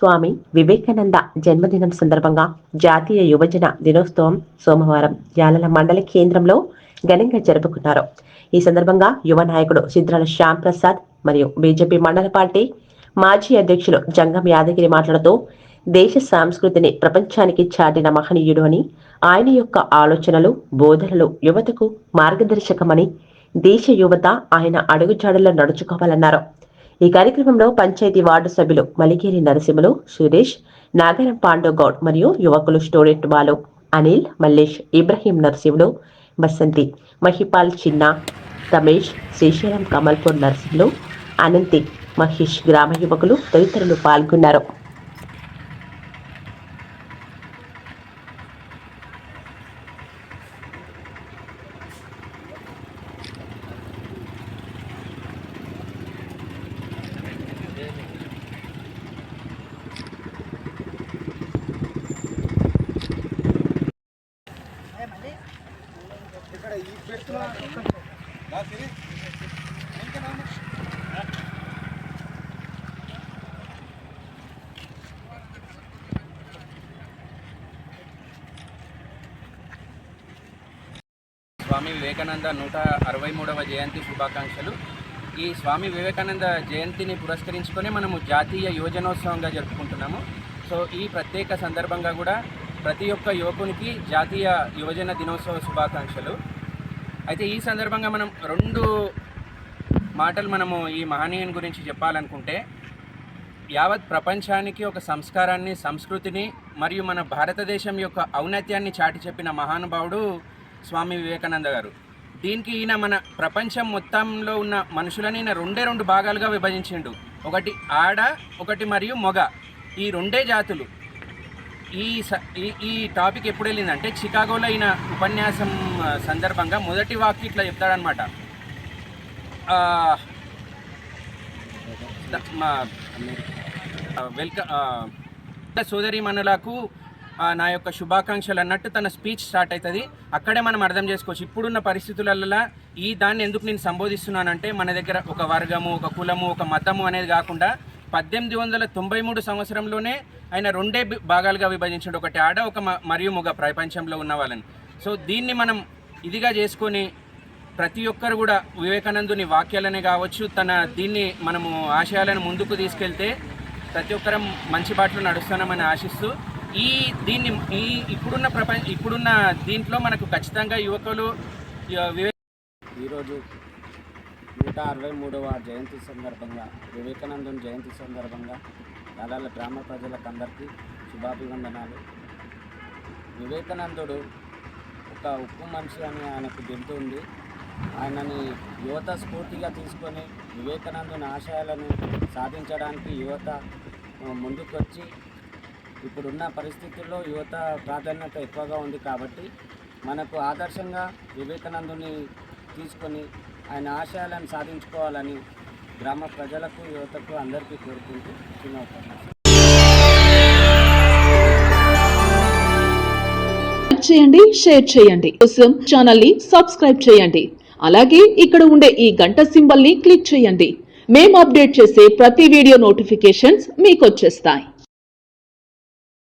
స్వామి వివేకానంద జన్మదినం సందర్భంగా జాతీయ యువజన దినోత్సవం సోమవారం యాలల మండల కేంద్రంలో ఘనంగా జరుపుకున్నారు. ఈ సందర్భంగా యువ నాయకుడు సిద్రాల శ్యామ్ ప్రసాద్ మరియు బీజేపీ మండల పార్టీ మాజీ అధ్యక్షులు జంగం యాదగిరి మాట్లాడుతూ దేశ సంస్కృతిని ప్రపంచానికి చాటిన మహనీయుడు అని ఆయన యొక్క ఆలోచనలు బోధనలు యువతకు మార్గదర్శకమని దేశ యువత ఆయన అడుగుజాడల్లో నడుచుకోవాలన్నారు. ఈ కార్యక్రమంలో పంచాయతీ వార్డు సభ్యులు మలికేరి నరసింహులు సురేష్ నాగరం పాండోగౌడ్ మరియు యువకులు స్టూడెంట్ బాలు అనిల్ మల్లేష్ ఇబ్రహీం నరసింహులు బసంతి మహిపాల్ చిన్న రమేష్ శ్రీశైలం కమల్పూర్ నరసింహులు అనంతి మహేష్ గ్రామ యువకులు తదితరులు పాల్గొన్నారు. స్వామి వివేకానంద నూట అరవై మూడవ జయంతి శుభాకాంక్షలు. ఈ స్వామి వివేకానంద జయంతిని పురస్కరించుకొని మనము జాతీయ యోజనోత్సవంగా జరుపుకుంటున్నాము. సో ఈ ప్రత్యేక సందర్భంగా కూడా ప్రతి ఒక్క యువకునికి జాతీయ యువజన దినోత్సవ శుభాకాంక్షలు. అయితే ఈ సందర్భంగా మనం రెండు మాటలు మనము ఈ మహనీయుని గురించి చెప్పాలనుకుంటే యావత్ ప్రపంచానికి ఒక సంస్కారాన్ని సంస్కృతిని మరియు మన భారతదేశం యొక్క ఔన్నత్యాన్ని చాటి చెప్పిన మహానుభావుడు స్వామి వివేకానంద గారు. దీనికి ఈయన మన ప్రపంచం మొత్తంలో ఉన్న మనుషులని ఈయన రెండే రెండు భాగాలుగా విభజించిండు. ఒకటి ఆడ ఒకటి మరియు మొగ. ఈ రెండే జాతులు. ఈ స- ఈ ఈ టాపిక్ ఎప్పుడు వెళ్ళిందంటే చికాగోలో అయిన ఉపన్యాసం సందర్భంగా మొదటి వాక్య ఇట్లా చెప్తాడనమాట వెల్కమ్ సోదరి మనులకు నా యొక్క శుభాకాంక్షలు అన్నట్టు తన స్పీచ్ స్టార్ట్ అవుతుంది అక్కడే మనం అర్థం చేసుకోవచ్చు. ఇప్పుడున్న పరిస్థితులలో ఈ దాన్ని ఎందుకు నేను సంబోధిస్తున్నానంటే మన దగ్గర ఒక వర్గము ఒక కులము ఒక మతము అనేది కాకుండా పద్దెనిమిది వందల తొంభై మూడు సంవత్సరంలోనే ఆయన రెండే భాగాలుగా విభజించాడు. ఒకటి ఆడ ఒక మ- మరియు మగ ప్రపంచంలో ఉన్న వాళ్ళని. సో దీన్ని మనం ఇదిగా చేసుకొని ప్రతి ఒక్కరు కూడా వివేకానందుని వాక్యాలనే కావచ్చు తన దీన్ని మనము ఆశయాలను ముందుకు తీసుకెళ్తే ప్రతి ఒక్కరం మంచి బాటలో నడుస్తామని ఆశిస్తూ ఈ దీన్ని ఈ ఇప్పుడున్న ప్రపంచ ఇప్పుడున్న దీంట్లో మనకు ఖచ్చితంగా యువకులు వివే ఈరోజు నూట అరవై మూడవ జయంతి సందర్భంగా వివేకానందం జయంతి సందర్భంగా కళాల గ్రామ ప్రజలకు అందరికీ శుభాభివందనాలు. వివేకానందుడు ఒక ఉప్పు మనిషి అని ఆయనకు గుర్తు ఉంది. ఆయనని యువత స్ఫూర్తిగా తీసుకొని వివేకానందుని ఆశయాలను సాధించడానికి యువత ముందుకొచ్చి ఇప్పుడున్న పరిస్థితుల్లో యువత ప్రాధాన్యత ఎక్కువగా ఉంది కాబట్టి మనకు ఆదర్శంగా వివేకానందుని తీసుకొని ఆయన ఆశయాలను సాధించుకోవాలని గ్రామ ప్రజలకు యువతకు అందరికీ కోరుకుంటూ చిన్న చేయండి షేర్ చేయండి. కోసం ఛానల్ని సబ్స్క్రైబ్ చేయండి. అలాగే ఇక్కడ ఉండే ఈ గంట సింబల్ని క్లిక్ చేయండి. మేము అప్డేట్ చేసే ప్రతి వీడియో నోటిఫికేషన్స్ మీకు వచ్చేస్తాయి.